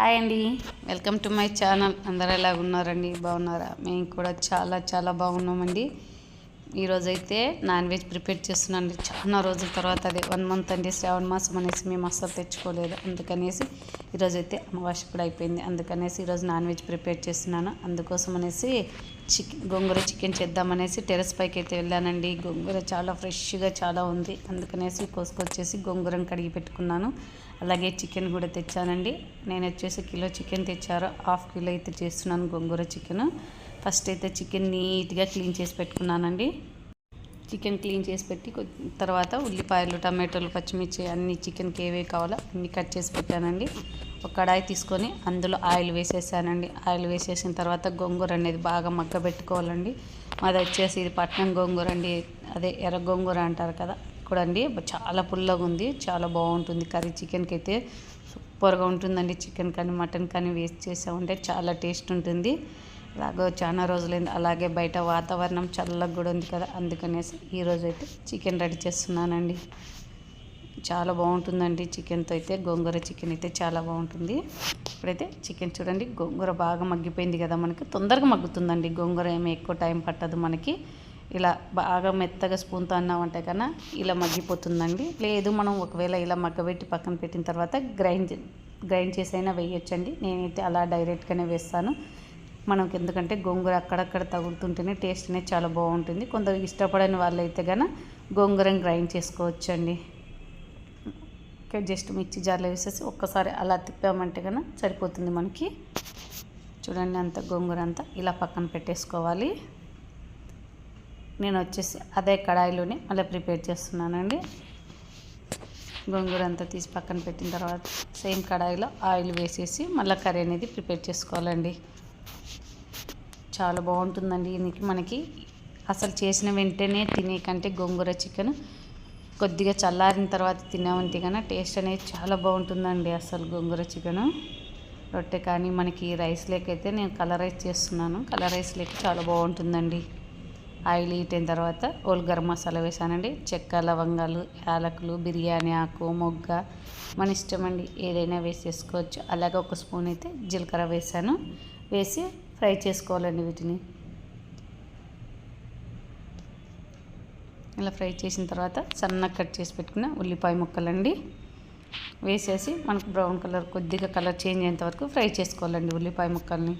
Hi అండి. Welcome to my channel. అందరు ఎలా ఉన్నారండి? బాగున్నారా? మేము కూడా చాలా చాలా బాగున్నామండి. ఈరోజైతే నాన్ వెజ్ ప్రిపేర్ చేస్తున్నాను చాలా రోజుల తర్వాత అదే వన్ మంత్ అండి శ్రావణ మాసం అనేసి మేము అస్సలు తెచ్చుకోలేదు. అందుకనేసి ఈరోజైతే అమావాస్య కూడా అయిపోయింది. అందుకనేసి ఈరోజు నాన్ వెజ్ ప్రిపేర్ చేస్తున్నాను. అందుకోసం అనేసి చికెన్ గోంగూర చికెన్ చేద్దామనేసి టెరస్ పైకి అయితే వెళ్ళానండి. గోంగూర చాలా ఫ్రెష్గా చాలా ఉంది. అందుకనేసి కోసుకొచ్చేసి గోంగూరను కడిగి పెట్టుకున్నాను. అలాగే చికెన్ కూడా తెచ్చానండి. నేను వచ్చేసి కిలో చికెన్ తెచ్చారు. హాఫ్ కిలో అయితే చేస్తున్నాను గోంగూర చికెన్. ఫస్ట్ అయితే చికెన్ నీట్గా క్లీన్ చేసి పెట్టుకున్నానండి. చికెన్ క్లీన్ చేసి పెట్టి తర్వాత ఉల్లిపాయలు టమాటోలు పచ్చిమిర్చి అన్ని చికెన్కి ఏవే కావాలో అన్ని కట్ చేసి పెట్టానండి. ఒక కడాయి తీసుకొని అందులో ఆయిల్ వేసేసానండి. ఆయిల్ వేసేసిన తర్వాత గోంగూర అనేది బాగా మగ్గబెట్టుకోవాలండి. మాది వచ్చేసి ఇది పట్నం గోంగూర అండి. అదే ఎర్ర గోంగూర అంటారు కదా. కూడా అండి చాలా పుల్లగా ఉంది చాలా బాగుంటుంది. కర్రీ చికెన్కి అయితే సూపర్గా ఉంటుందండి. చికెన్ కానీ మటన్ కానీ వేస్ట్ చేసామంటే చాలా టేస్ట్ ఉంటుంది. అలాగో చాలా రోజులైంది. అలాగే బయట వాతావరణం చల్లగా కూడా ఉంది కదా అందుకనేసి ఈరోజు అయితే చికెన్ రెడీ చేస్తున్నానండి. చాలా బాగుంటుందండి చికెన్తో అయితే. గోంగూర చికెన్ అయితే చాలా బాగుంటుంది. ఇప్పుడైతే చికెన్ చూడండి గోంగూర బాగా మగ్గిపోయింది కదా మనకి. తొందరగా మగ్గుతుందండి. గోంగూర ఏమి ఎక్కువ టైం పట్టదు మనకి. ఇలా బాగా మెత్తగా స్పూన్తో అన్నామంటే కన్నా ఇలా మగ్గిపోతుందండి. లేదు మనం ఒకవేళ ఇలా మగ్గబెట్టి పక్కన పెట్టిన తర్వాత గ్రైండ్ గ్రైండ్ చేసైనా వేయొచ్చండి. నేనైతే అలా డైరెక్ట్గానే వేస్తాను. మనకి ఎందుకంటే గోంగూర అక్కడక్కడ తగులుతుంటేనే టేస్ట్ అనేది చాలా బాగుంటుంది. కొందరు ఇష్టపడని వాళ్ళైతే కనుక గోంగూరని గ్రైండ్ చేసుకోవచ్చండి. జస్ట్ మిర్చి జార్లో వేసేసి ఒక్కసారి అలా తిప్పామంటే కనుక సరిపోతుంది మనకి. చూడండి అంత గోంగూర అంతా ఇలా పక్కన పెట్టేసుకోవాలి. నేను వచ్చేసి అదే కడాయిలోనే మళ్ళీ ప్రిపేర్ చేస్తున్నానండి. గోంగూర అంతా తీసి పక్కన పెట్టిన తర్వాత సేమ్ కడాయిలో ఆయిల్ వేసేసి మళ్ళీ కర్రీ అనేది ప్రిపేర్ చేసుకోవాలండి. చాలా బాగుంటుందండి దీనికి మనకి అసలు చేసిన వెంటనే తినే కంటే గోంగూర చికెన్ కొద్దిగా చల్లారిన తర్వాత తినామంటే కన్నా టేస్ట్ అనేది చాలా బాగుంటుందండి అసలు గోంగూర చికెను. రొట్టె కానీ మనకి రైస్ లేకైతే నేను కలర్ రైస్ చేస్తున్నాను. కలర్ రైస్ లేక చాలా బాగుంటుందండి. ఆయిల్ హీట్ అయిన తర్వాత ఓల్ గరం మసాలా వేసానండి. చెక్క లవంగాలు యాలకులు బిర్యానీ ఆకు మొగ్గ మన ఇష్టం అండి. ఏదైనా వేసేసుకోవచ్చు. అలాగే ఒక స్పూన్ అయితే జీలకర్ర వేసాను. వేసి ఫ్రై చేసుకోవాలండి వీటిని. ఇలా ఫ్రై చేసిన తర్వాత సన్నగా కట్ చేసి పెట్టుకున్న ఉల్లిపాయ ముక్కలండి. వేసేసి మనకు బ్రౌన్ కలర్ కొద్దిగా కలర్ చేంజ్ అయ్యేంత వరకు ఫ్రై చేసుకోవాలండి ఉల్లిపాయ ముక్కల్ని.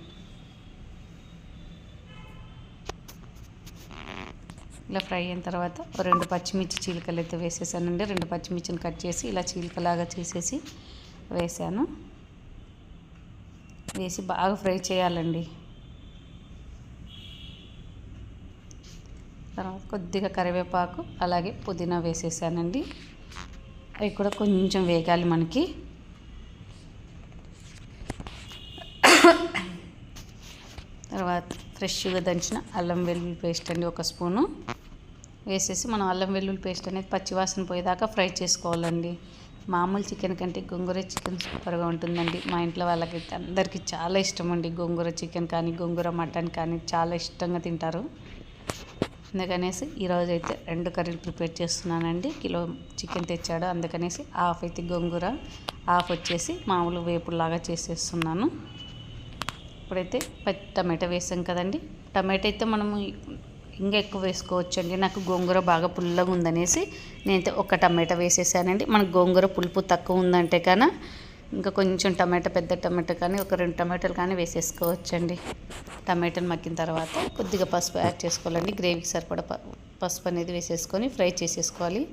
ఇలా ఫ్రై అయిన తర్వాత రెండు పచ్చిమిర్చి చీలికలు అయితే వేసేసానండి. రెండు పచ్చిమిర్చిని కట్ చేసి ఇలా చీలికలాగా చేసేసి వేసాను. వేసి బాగా ఫ్రై చేయాలండి. తర్వాత కొద్దిగా కరివేపాకు అలాగే పుదీనా వేసేసానండి. అవి కూడా కొంచెం వేగాలి మనకి. తర్వాత ఫ్రెష్గా దంచిన అల్లం వెల్లుల్లి పేస్ట్ అండి ఒక స్పూను. వేసేసి మనం అల్లం వెల్లుల్లి పేస్ట్ అనేది పచ్చివాసన పోయేదాకా ఫ్రై చేసుకోవాలండి. మామూలు చికెన్ కంటే గోంగూర చికెన్ సూపర్గా ఉంటుందండి. మా ఇంట్లో వాళ్ళకి అందరికీ చాలా ఇష్టం అండి గోంగూర చికెన్ కానీ గోంగూర మటన్ కానీ చాలా ఇష్టంగా తింటారు. అందుకనేసి ఈరోజు అయితే రెండు కర్రీలు ప్రిపేర్ చేస్తున్నానండి. కిలో చికెన్ తెచ్చాడు. అందుకనేసి హాఫ్ అయితే గోంగూర హాఫ్ వచ్చేసి మామూలు వేపులాగా చేసేస్తున్నాను. ఇప్పుడైతే పచ్చి టమాటా వేసాం కదండి. టమాటా అయితే మనము ఇంకా ఎక్కువ వేసుకోవచ్చు అండి నాకు గోంగూర బాగా పుల్లగా ఉందనేసి నేనైతే ఒక టమాటా వేసేసానండి. మనకు గోంగూర పులుపు తక్కువ ఉందంటే కానీ ఇంకా కొంచెం టమాటా పెద్ద టమాటా కానీ ఒక రెండు టమాటాలు కానీ వేసేసుకోవచ్చండి. టమాటాని మగ్గిన తర్వాత కొద్దిగా పసుపు యాడ్ చేసుకోవాలండి. గ్రేవీకి సరిపడా ప- పసుపు అనేది వేసేసుకొని ఫ్రై చేసేసుకోవాలి.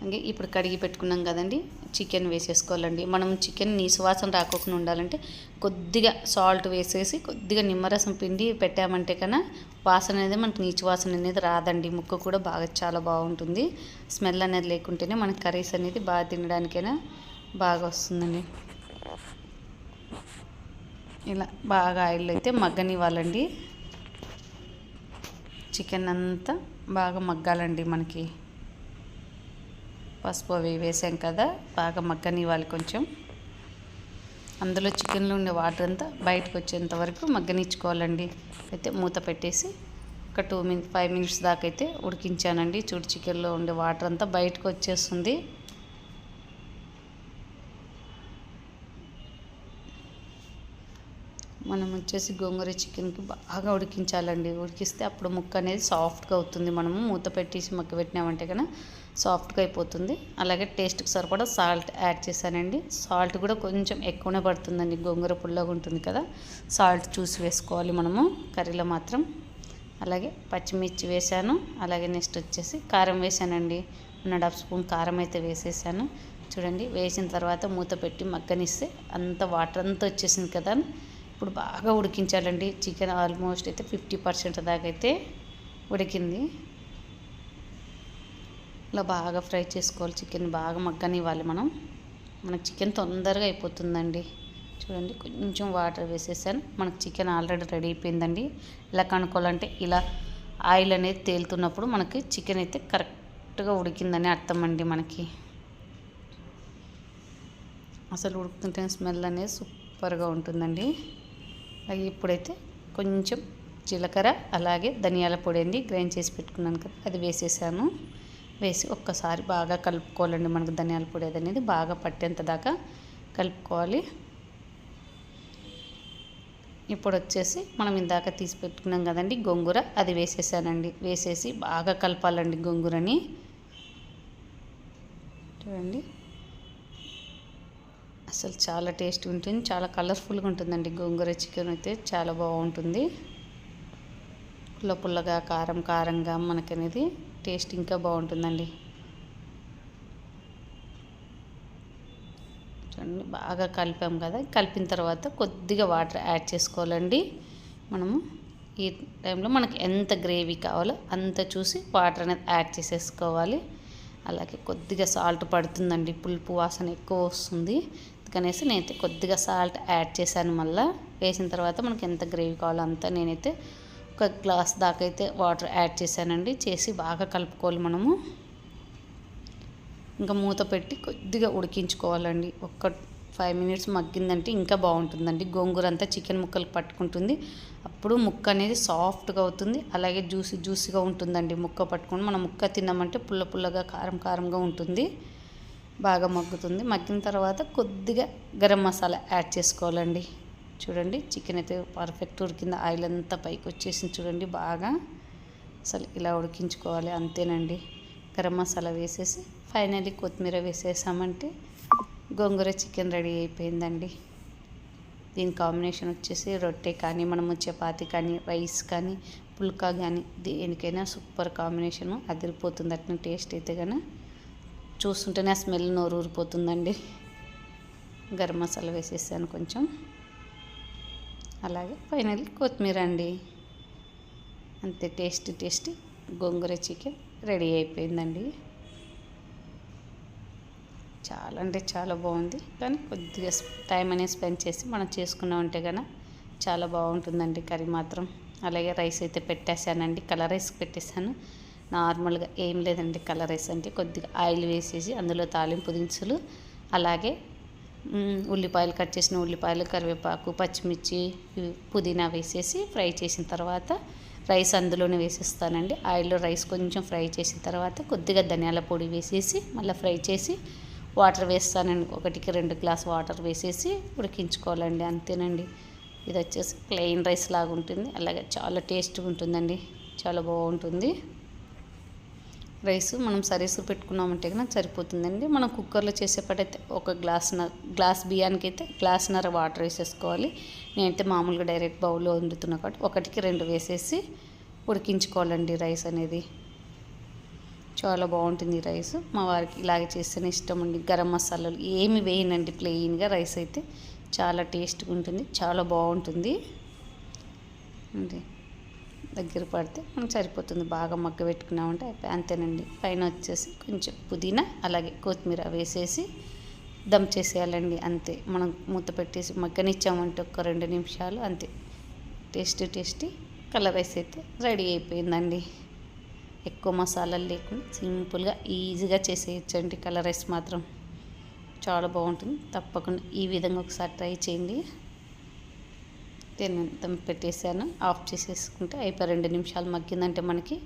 అలాగే ఇప్పుడు కడిగి పెట్టుకున్నాం కదండి చికెన్ వేసేసుకోవాలండి. మనం చికెన్ నీసువాసన రాకోకుండా ఉండాలంటే కొద్దిగా సాల్ట్ వేసేసి కొద్దిగా నిమ్మరసం పిండి పెట్టామంటే కన్నా వాసన అనేది మనకి నీచు వాసన అనేది రాదండి. ముక్క కూడా బాగా చాలా బాగుంటుంది. స్మెల్ అనేది లేకుంటేనే మనకి కర్రీస్ అనేది బాగా తినడానికైనా బాగా వస్తుందండి. ఇలా బాగా ఆయిల్ అయితే మగ్గనివ్వాలండి. చికెన్ అంతా బాగా మగ్గాలండి మనకి. పసుపు అవి వేసాం కదా బాగా మగ్గనివ్వాలి కొంచెం. అందులో చికెన్లో ఉండే వాటర్ అంతా బయటకు వచ్చేంత వరకు మగ్గనిచ్చుకోవాలండి. అయితే మూత పెట్టేసి ఒక టూ మిన్ ఫైవ్ మినిట్స్ దాకా అయితే ఉడికించానండి. చూడు చికెన్లో ఉండే వాటర్ అంతా బయటకు వచ్చేస్తుంది. మనం వచ్చేసి గోంగూర చికెన్కి బాగా ఉడికించాలండి. ఉడికిస్తే అప్పుడు ముక్క అనేది సాఫ్ట్గా అవుతుంది. మనము మూత పెట్టేసి మగ్గ పెట్టినామంటే కనుక సాఫ్ట్గా అయిపోతుంది. అలాగే టేస్ట్కి సరిపడా సాల్ట్ యాడ్ చేశానండి. సాల్ట్ కూడా కొంచెం ఎక్కువనే పడుతుందండి. గోంగూర పుల్లగా ఉంటుంది కదా సాల్ట్ చూసి వేసుకోవాలి మనము కర్రీలో మాత్రం. అలాగే పచ్చిమిర్చి వేసాను అలాగే నెక్స్ట్ వచ్చేసి కారం వేసానండి వన్ అండ్ హాఫ్ స్పూన్ కారం అయితే వేసేసాను. చూడండి వేసిన తర్వాత మూత పెట్టి మగ్గనిస్తే అంత వాటర్ అంతా వచ్చేసింది కదా. ఇప్పుడు బాగా ఉడికించాలండి. చికెన్ ఆల్మోస్ట్ అయితే ఫిఫ్టీ పర్సెంట్ దాకా అయితే ఉడికింది. ఇలా బాగా ఫ్రై చేసుకోవాలి. చికెన్ బాగా మగ్గనివ్వాలి మనం. మనకు చికెన్ తొందరగా అయిపోతుందండి. చూడండి కొంచెం వాటర్ వేసేసాను. మనకు చికెన్ ఆల్రెడీ రెడీ అయిపోయిందండి. ఇలా కనుక్కోవాలంటే ఇలా ఆయిల్ అనేది తేలుతున్నప్పుడు మనకి చికెన్ అయితే కరెక్ట్గా ఉడికిందని అర్థం అండి మనకి. అసలు ఉడుకుతుంటే స్మెల్ అనేది సూపర్గా ఉంటుందండి. అలాగే ఇప్పుడైతే కొంచెం జీలకర్ర అలాగే ధనియాల పొడి అండి. గ్రైండ్ చేసి పెట్టుకున్నాను కదా అది వేసేసాను. వేసి ఒక్కసారి బాగా కలుపుకోవాలండి మనకు ధనియాల పొడి అనేది బాగా పట్టేంత దాకా కలుపుకోవాలి. ఇప్పుడు వచ్చేసి మనం ఇందాక తీసి పెట్టుకున్నాం కదండి గోంగూర అది వేసేసానండి. వేసేసి బాగా కలపాలండి గోంగూరని. చూడండి. అసలు చాలా టేస్ట్ ఉంటుంది చాలా కలర్ఫుల్గా ఉంటుందండి గోంగూర చికెన్ అయితే చాలా బాగుంటుంది. పుల్ల పుల్లగా కారం కారంగా మనకనేది టేస్ట్ ఇంకా బాగుంటుందండి. చూడండి బాగా కలిపాం కదా. కలిపిన తర్వాత కొద్దిగా వాటర్ యాడ్ చేసుకోవాలండి. మనము ఈ టైంలో మనకి ఎంత గ్రేవీ కావాలో అంత చూసి వాటర్ అనేది యాడ్ చేసేసుకోవాలి. అలాగే కొద్దిగా సాల్ట్ పడుతుందండి పులుపు వాసన ఎక్కువ వస్తుంది. అందుకనేసి నేనైతే కొద్దిగా సాల్ట్ యాడ్ చేశాను మళ్ళీ. వేసిన తర్వాత మనకి ఎంత గ్రేవీ కావాలో అంత నేనైతే ఒక గ్లాస్ దాకా అయితే వాటర్ యాడ్ చేశానండి. చేసి బాగా కలుపుకోవాలి మనము. ఇంకా మూత పెట్టి కొద్దిగా ఉడికించుకోవాలండి. ఒక్క ఫైవ్ మినిట్స్ మగ్గిందంటే ఇంకా బాగుంటుందండి. గోంగూర అంతా చికెన్ ముక్కలు పట్టుకుంటుంది. అప్పుడు ముక్క అనేది సాఫ్ట్గా అవుతుంది. అలాగే జ్యూసి జ్యూసీగా ఉంటుందండి ముక్క పట్టుకొని. మనం ముక్క తిన్నామంటే పుల్ల పుల్లగా కారం కారంగా ఉంటుంది. బాగా మగ్గుతుంది. మగ్గిన తర్వాత కొద్దిగా గరం మసాలా యాడ్ చేసుకోవాలండి. చూడండి. చికెన్ అయితే పర్ఫెక్ట్ ఉడికింది. ఆయిల్ అంతా పైకి వచ్చేసింది చూడండి బాగా. అసలు ఇలా ఉడికించుకోవాలి అంతేనండి. గరం మసాలా వేసేసి ఫైనల్లీ కొత్తిమీర వేసేసామంటే గోంగూర చికెన్ రెడీ అయిపోయిందండి. దీని కాంబినేషన్ వచ్చేసి రొట్టె కానీ మనము చపాతి కానీ రైస్ కానీ పుల్కా కానీ దేనికైనా సూపర్ కాంబినేషను అదిరిపోతుంది. అట్లా టేస్ట్ అయితే కానీ చూస్తుంటేనే ఆ స్మెల్ నోరు ఊరిపోతుందండి గరం మసాలా వేసేసాను కొంచెం. అలాగే ఫైనల్ కొత్తిమీర అండి. అంతే tasty tasty. Gongura chicken ready అయిపోయిందండి. చాలా అంటే చాలా బాగుంది. కానీ కొద్దిగా టైం అనేది స్పెండ్ చేసి మనం చేసుకున్నామంటే కనుక చాలా బాగుంటుందండి కర్రీ మాత్రం. అలాగే రైస్ అయితే పెట్టేశానండి కలర్ రైస్ పెట్టేశాను. నార్మల్గా ఏం లేదండి కలర్ రైస్ అంటే కొద్దిగా ఆయిల్ వేసేసి అందులో తాలింపు దినుసులు అలాగే ఉల్లిపాయలు కట్ చేసిన ఉల్లిపాయలు కరివేపాకు పచ్చిమిర్చి పుదీనా వేసేసి ఫ్రై చేసిన తర్వాత రైస్ అందులోనే వేసేస్తానండి. ఆయిల్లో రైస్ కొంచెం ఫ్రై చేసిన తర్వాత కొద్దిగా ధనియాల పొడి వేసేసి మళ్ళీ ఫ్రై చేసి వాటర్ వేస్తానండి. ఒకటికి రెండు గ్లాస్ వాటర్ వేసేసి ఉడికించుకోవాలండి అంతేనండి. ఇది వచ్చేసి ప్లెయిన్ రైస్ లాగా ఉంటుంది. అలాగే చాలా టేస్ట్గా ఉంటుందండి. చాలా బాగుంటుంది. రైస్ మనం సరీసు పెట్టుకున్నామంటే కనుక సరిపోతుందండి. మనం కుక్కర్లో చేసేపటైతే ఒక గ్లాస్ గ్లాస్ బియ్యానికి అయితే గ్లాస్నర వాటర్ వేసేసుకోవాలి. నేనైతే మామూలుగా డైరెక్ట్ బౌల్లో వండుతున్నా కాబట్టి ఒకటికి రెండు వేసేసి ఉడికించుకోవాలండి రైస్ అనేది. చాలా బాగుంటుంది రైస్. మా వారికి ఇలాగే చేస్తేనే ఇష్టం అండి. గరం మసాలాలు ఏమి వేయనండి ప్లెయిన్గా రైస్ అయితే. చాలా టేస్ట్గా ఉంటుంది. చాలా బాగుంటుంది. అండి దగ్గర పడితే మనకు సరిపోతుంది. బాగా మగ్గ పెట్టుకున్నామంటే అంతేనండి. పైన వచ్చేసి కొంచెం పుదీనా అలాగే కొత్తిమీర వేసేసి దమ్ చేసేయాలండి. అంతే. మనం మూత పెట్టేసి మగ్గనిచ్చామంటే ఒక రెండు నిమిషాలు అంతే. టేస్టీ టేస్టీ కలర్ రైస్ అయితే రెడీ అయిపోయిందండి. ఎక్కువ మసాలాలు లేకుండా సింపుల్గా ఈజీగా చేసేయచ్చండి కలర్ రైస్ మాత్రం. చాలా బాగుంటుంది. తప్పకుండా ఈ విధంగా ఒకసారి ట్రై చేయండి. దమ్ పెట్టేసాను ఆఫ్ చేసేసుకుంటే అయిపోయి రెండు నిమిషాలు మగ్గిందంటే మనకి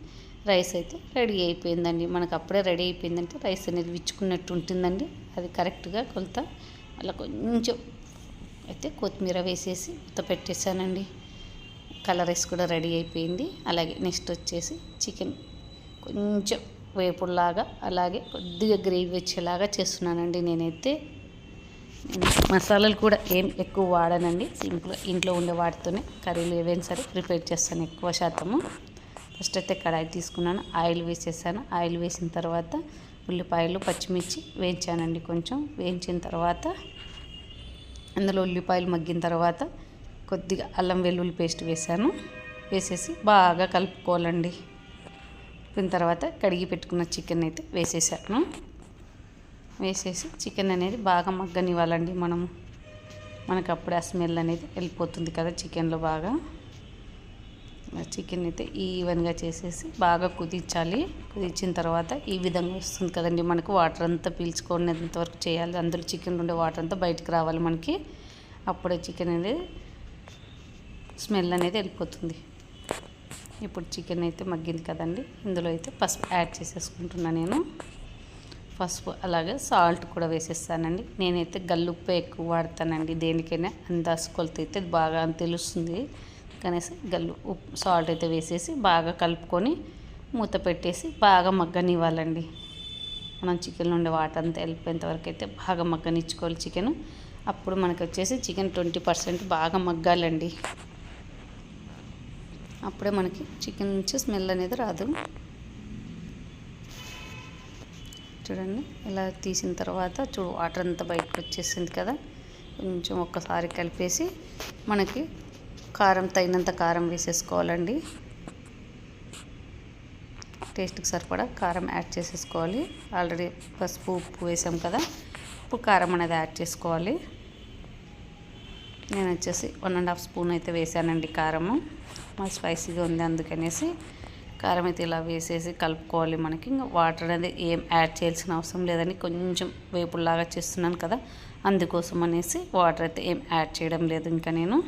రైస్ అయితే రెడీ అయిపోయిందండి. మనకు అప్పుడే రెడీ అయిపోయిందంటే రైస్ అనేది విచ్చుకున్నట్టు ఉంటుందండి. అది కరెక్ట్గా కొలత అలా కొంచెం అయితే కొత్తిమీర వేసేసి ఉత్త పెట్టేశానండి. కలర్ రైస్ కూడా రెడీ అయిపోయింది. అలాగే నెక్స్ట్ వచ్చేసి చికెన్ కొంచెం వేపుడులాగా అలాగే కొద్దిగా గ్రేవీ వచ్చేలాగా చేస్తున్నానండి నేనైతే. మసాలాలు కూడా ఏం ఎక్కువ వాడనండి. సింపుల్ ఇంట్లో ఉండే వాటితోనే కర్రీలు ఏవైనా సరే ప్రిపేర్ చేస్తాను ఎక్కువ శాతము. ఫస్ట్ అయితే కడాయి తీసుకున్నాను ఆయిల్ వేసేసాను. ఆయిల్ వేసిన తర్వాత ఉల్లిపాయలు పచ్చిమిర్చి వేయించానండి కొంచెం. వేయించిన తర్వాత అందులో ఉల్లిపాయలు మగ్గిన తర్వాత కొద్దిగా అల్లం వెల్లుల్లి పేస్ట్ వేసాను. వేసేసి బాగా కలుపుకోవాలండి. దీని తర్వాత కడిగి పెట్టుకున్న చికెన్ అయితే వేసేసాను. వేసేసి చికెన్ అనేది బాగా మగ్గనివ్వాలండి మనము. మనకు అప్పుడే ఆ స్మెల్ అనేది వెళ్ళిపోతుంది కదా చికెన్లో బాగా. చికెన్ అయితే ఈవెన్గా చేసేసి బాగా కుదించాలి. కుదించిన తర్వాత ఈ విధంగా వస్తుంది కదండి మనకు. వాటర్ అంతా పీల్చుకునేంత వరకు చేయాలి. అందులో చికెన్ ఉండే వాటర్ అంతా బయటకు రావాలి మనకి. అప్పుడే చికెన్ అనేది స్మెల్ అనేది వెళ్ళిపోతుంది. ఇప్పుడు చికెన్ అయితే మగ్గింది కదండి. ఇందులో అయితే పసుపు యాడ్ చేసేసుకుంటున్నాను నేను. పసుపు అలాగే సాల్ట్ కూడా వేసేస్తానండి. నేనైతే గల్లుప్పే ఎక్కువ వాడతానండి దేనికైనా. అందాజ కొలత అయితే బాగా తెలుస్తుంది. కనీసం గల్లు ఉప్పు సాల్ట్ అయితే వేసేసి బాగా కలుపుకొని మూత పెట్టేసి బాగా మగ్గనివ్వాలండి. మనం చికెన్ నుండి వాటర్ అంతా వెళ్ళిపోయేంత వరకు అయితే బాగా మగ్గనిచ్చుకోవాలి చికెన్. అప్పుడు మనకు వచ్చేసి చికెన్ ట్వంటీ పర్సెంట్ బాగా మగ్గాలండి. అప్పుడే మనకి చికెన్ నుంచి స్మెల్ అనేది రాదు. చూడండి. ఇలా తీసిన తర్వాత చూడు వాటర్ అంతా బయటకు వచ్చేసింది కదా. కొంచెం ఒక్కసారి కలిపేసి మనకి కారం తగినంత కారం వేసేసుకోవాలండి. టేస్ట్కి సరిపడా కారం యాడ్ చేసేసుకోవాలి. ఆల్రెడీ పసుపు ఉప్పు వేసాం కదా. ఇప్పుడు కారం అనేది యాడ్ చేసుకోవాలి. నేను వచ్చేసి వన్ అండ్ హాఫ్ స్పూన్ అయితే వేసానండి కారము. మా స్పైసీగా ఉంది అందుకనేసి కారం అయితే ఇలా వేసేసి కలుపుకోవాలి మనకి. ఇంకా వాటర్ అనేది ఏం యాడ్ చేయాల్సిన అవసరం లేదని కొంచెం వేపుల్లాగా చేస్తున్నాను కదా. అందుకోసం అనేసి వాటర్ అయితే ఏం యాడ్ చేయడం లేదు ఇంకా నేను.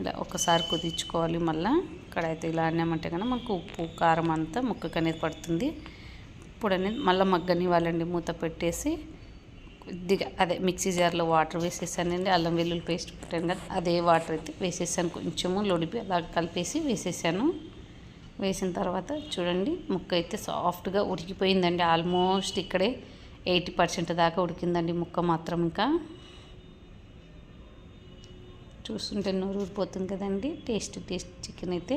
ఇలా ఒకసారి కుదించుకోవాలి మళ్ళీ. ఇక్కడ అయితే ఇలా అన్నామంటే కనుక మనకు ఉప్పు కారం అంతా ముక్కకు అనేది పడుతుంది. ఇప్పుడు అనేది మళ్ళీ మగ్గనివ్వాలండి మూత పెట్టేసి. కొద్దిగా అదే మిక్సీ జార్లో వాటర్ వేసేసానండి అల్లం వెల్లుల్లి పేస్ట్ పెట్టాను కదా అదే వాటర్ అయితే వేసేసాను. కొంచెము లొడిపి అలా కలిపేసి వేసేసాను. వేసిన తర్వాత చూడండి ముక్క అయితే సాఫ్ట్గా ఉడికిపోయిందండి. ఆల్మోస్ట్ ఇక్కడే ఎయిటీ పర్సెంట్ దాకా ఉడికిందండి ముక్క మాత్రం ఇంకా. చూస్తుంటే నూరు ఊరిపోతుంది కదండి టేస్ట్ టేస్ట్ చికెన్ అయితే.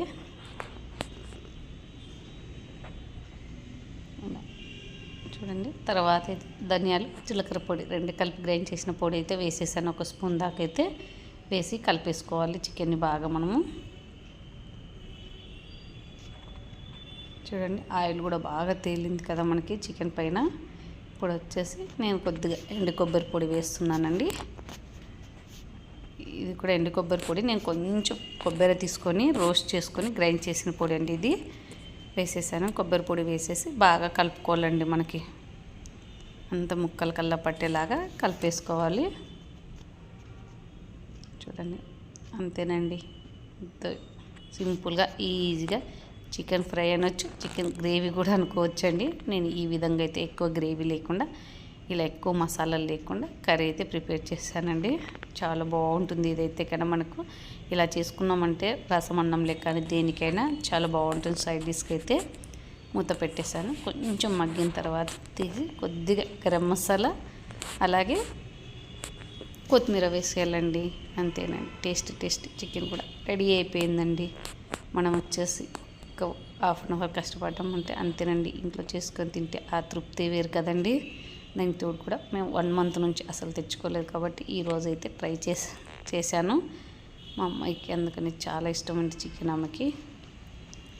చూడండి తర్వాత అయితే ధనియాలు జీలకర్ర పొడి రెండు కలిపి గ్రైండ్ చేసిన పొడి అయితే వేసేసాను. ఒక స్పూన్ దాకా అయితే వేసి కలిపేసుకోవాలి చికెన్ని బాగా మనము. చూడండి ఆయిల్ కూడా బాగా తేలింది కదా మనకి చికెన్ పైన. ఇప్పుడు వచ్చేసి నేను కొద్దిగా ఎండు కొబ్బరి పొడి వేస్తున్నానండి. ఇది కూడా ఎండు కొబ్బరి పొడి. నేను కొంచెం కొబ్బరి తీసుకొని రోస్ట్ చేసుకొని గ్రైండ్ చేసిన పొడి అండి ఇది. వేసేసాను కొబ్బరి పొడి వేసేసి బాగా కలుపుకోవాలండి మనకి. అంత ముక్కలు కల్లా పట్టేలాగా కలిపేసుకోవాలి. చూడండి అంతేనండి. సింపుల్గా ఈజీగా చికెన్ ఫ్రై అనొచ్చు చికెన్ గ్రేవీ కూడా అనుకోవచ్చండి. నేను ఈ విధంగా అయితే ఎక్కువ గ్రేవీ లేకుండా ఇలా ఎక్కువ మసాలాలు లేకుండా కర్రీ అయితే ప్రిపేర్ చేశానండి. చాలా బాగుంటుంది ఇదైతే కన్నా మనకు. ఇలా చేసుకున్నామంటే రసం అన్నం లెక్క దేనికైనా చాలా బాగుంటుంది సైడ్ డిష్కి అయితే. మూత పెట్టేశాను. కొంచెం మగ్గిన తర్వాత తీసి కొద్దిగా గరం మసాలా అలాగే కొత్తిమీర వేసేయాలండి. అంతేనండి. టేస్ట్ టేస్ట్ చికెన్ కూడా రెడీ అయిపోయిందండి. మనం వచ్చేసి ఒక హాఫ్ అన్ అవర్ కష్టపడడం అంటే అంతేనండి. ఇంట్లో చేసుకొని తింటే ఆ తృప్తి వేరు కదండి. దానికి తోడు కూడా మేము వన్ మంత్ నుంచి అసలు తెచ్చుకోలేదు కాబట్టి ఈరోజు అయితే ట్రై చేసి చేశాను. మా అమ్మాయికి అందుకని చాలా ఇష్టం అండి చికెన్ ఆమెకి.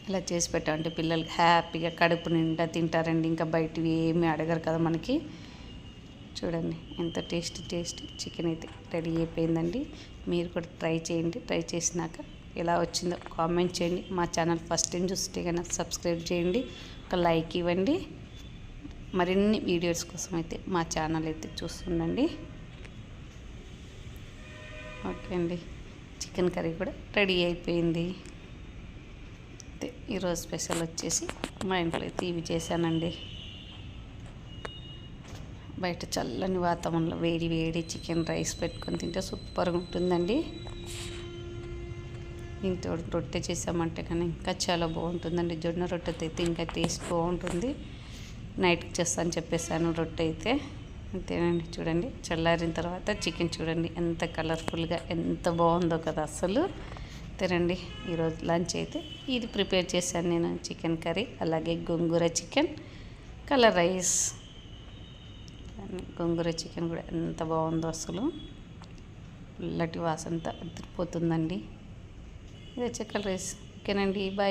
ఇలా చేసి పెట్టామంటే పిల్లలు హ్యాపీగా కడుపు నిండా తింటారండి. ఇంకా బయటవి ఏమీ అడగరు కదా మనకి. చూడండి ఎంత టేస్ట్ టేస్ట్ చికెన్ అయితే రెడీ అయిపోయిందండి. మీరు కూడా ట్రై చేయండి. ట్రై చేసినాక ఎలా వచ్చిందో కామెంట్ చేయండి. మా ఛానల్ ఫస్ట్ టైం చూస్తే కనుక సబ్స్క్రైబ్ చేయండి. ఒక లైక్ ఇవ్వండి. మరిన్ని వీడియోస్ కోసం అయితే మా ఛానల్ అయితే చూస్తుండండి. ఓకే అండి. చికెన్ కర్రీ కూడా రెడీ అయిపోయింది. అయితే ఈరోజు స్పెషల్ వచ్చేసి మా ఇంట్లో అయితే ఇవి చేశానండి. బయట చల్లని వాతావరణంలో వేడి వేడి చికెన్ రైస్ పెట్టుకొని తింటే సూపర్గా ఉంటుందండి. ఇంట్లో రొట్టె చేసామంటే కానీ ఇంకా చాలా బాగుంటుందండి. జొన్న రొట్టె అయితే ఇంకా టేస్ట్ బాగుంటుంది. నైట్కి చేస్తాను చెప్పేసాను రొట్టె అయితే. అంతేనండి చూడండి. చల్లారిన తర్వాత చికెన్ చూడండి ఎంత కలర్ఫుల్గా ఎంత బాగుందో కదా అసలు. తినండి ఈరోజు లంచ్ అయితే ఇది ప్రిపేర్ చేశాను నేను చికెన్ కర్రీ అలాగే gongura chicken colour rice gongura chicken కూడా ఎంత బాగుందో అసలు. పుల్లటి వాసనతో అదిరిపోతుందండి ఇది వచ్చే కలర్ రైస్. ఓకేనండి బాయ్.